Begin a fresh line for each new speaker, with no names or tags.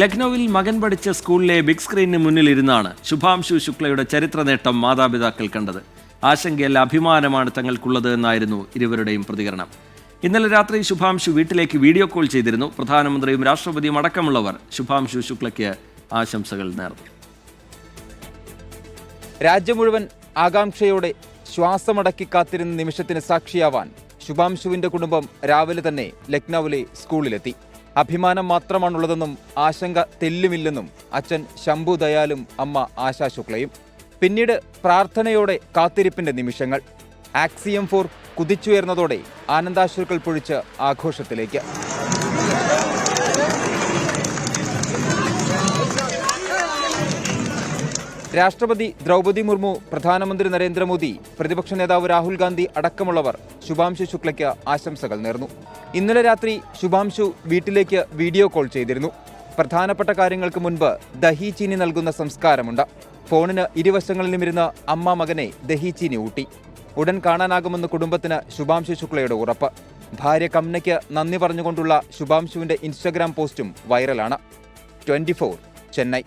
ലക്നൌവിൽ മകൻ പഠിച്ച സ്കൂളിലെ ബിഗ് സ്ക്രീനിന് മുന്നിലിരുന്നാണ് ശുഭാംശു ശുക്ലയുടെ ചരിത്ര നേട്ടം മാതാപിതാക്കൾ കണ്ടത്. ആശങ്കയല്ല അഭിമാനമാണ് തങ്ങൾക്കുള്ളത് എന്നായിരുന്നു ഇരുവരുടെയും പ്രതികരണം. ഇന്നലെ രാത്രി ശുഭാംശു വീട്ടിലേക്ക് വീഡിയോ കോൾ ചെയ്തിരുന്നു. പ്രധാനമന്ത്രിയും രാഷ്ട്രപതിയും അടക്കമുള്ളവർ ശുഭാംശു ശുക്ലയ്ക്ക് ആശംസകൾ നേർന്നു.
രാജ്യം മുഴുവൻ ആകാംക്ഷയോടെ ശ്വാസമടക്കി കാത്തിരുന്ന നിമിഷത്തിന് സാക്ഷിയാവാൻ ശുഭാംശുവിന്റെ കുടുംബം രാവിലെ തന്നെ ലക്നൌവിലെ സ്കൂളിലെത്തി. അഭിമാനം മാത്രമാണുള്ളതെന്നും ആശങ്ക തെല്ലുമില്ലെന്നും അച്ഛൻ ശംഭു ദയാലും അമ്മ ആശാ ശുക്ലയും. പിന്നീട് പ്രാർത്ഥനയോടെ കാത്തിരിപ്പിന്റെ നിമിഷങ്ങൾ. ആക്സിയം ഫോർ കുതിച്ചുയർന്നതോടെ ആനന്ദാശ്രുക്കൾ പൊഴിച്ച് ആഘോഷത്തിലേക്ക്. രാഷ്ട്രപതി ദ്രൗപദി മുർമു പ്രധാനമന്ത്രി നരേന്ദ്രമോദി പ്രതിപക്ഷ നേതാവ് രാഹുൽ ഗാന്ധി അടക്കമുള്ളവർ ശുഭാംശു ശുക്ലയ്ക്ക് ആശംസകൾ നേർന്നു. ഇന്നലെ രാത്രി ശുഭാംശു വീട്ടിലേക്ക് വീഡിയോ കോൾ ചെയ്തിരുന്നു. പ്രധാനപ്പെട്ട കാര്യങ്ങൾക്ക് മുൻപ് ദഹി ചീനി നൽകുന്ന സംസ്കാരമുണ്ട്. ഫോണിന് ഇരുവശങ്ങളിലും ഇരുന്ന് അമ്മ മകനെ ദഹി ചീനി ഊട്ടി. ഉടൻ കാണാനാകുമെന്ന് കുടുംബത്തിന് ശുഭാംശു ശുക്ലയുടെ ഉറപ്പ്. ഭാര്യ കമ്നയ്ക്ക് നന്ദി പറഞ്ഞുകൊണ്ടുള്ള ശുഭാംശുവിന്റെ ഇൻസ്റ്റഗ്രാം പോസ്റ്റും വൈറലാണ്. ട്വന്റി ചെന്നൈ.